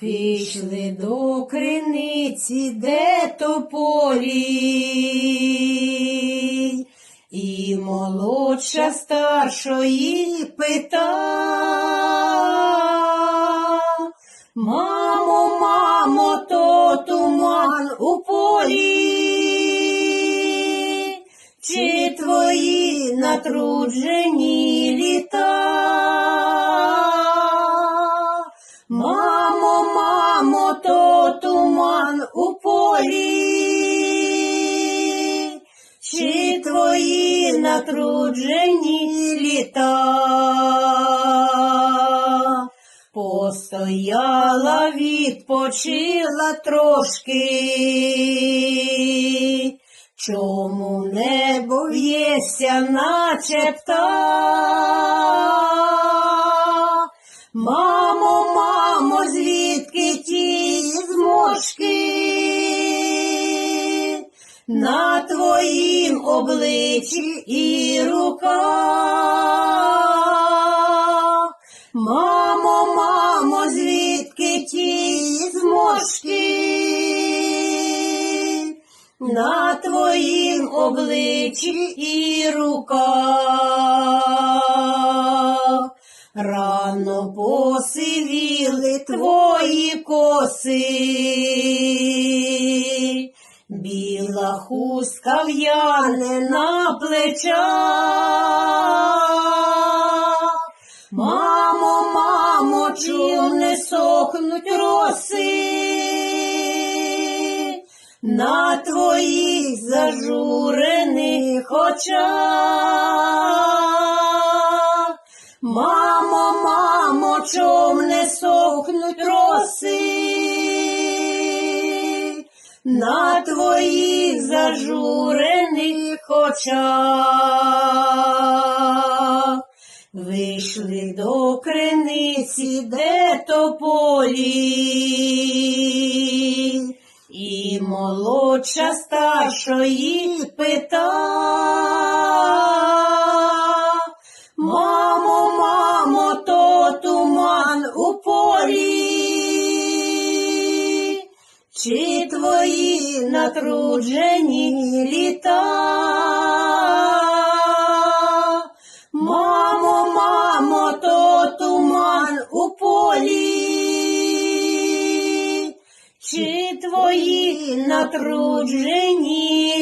Вийшли до криниці, де тополі, і молодша старшої пита. Мамо, мамо, то туман у полі, чи твої натруджені натруджені літа? Постояла, відпочила трошки, чому небо в'ється, наче птах? Мамо, мамо, звідки ті зморшки? На твоїм обличчі і руках. Мамо, мамо, звідки ті зморшки? На твоїм обличчі і руках. Рано посивіли твої коси, біла хустка в'яне на плечах. Мамо, мамо, чим не сохнуть роси на твоїх зажурених очах. Мамо, мамо, чом не сохнуть на твоїх зажурених очах. Вийшли до криниці, де тополі, і молодша старшої пита. Мамо, мамо, то туман у твої натруджені літа? Мамо, мамо, то туман у полі, чи твої натруджені?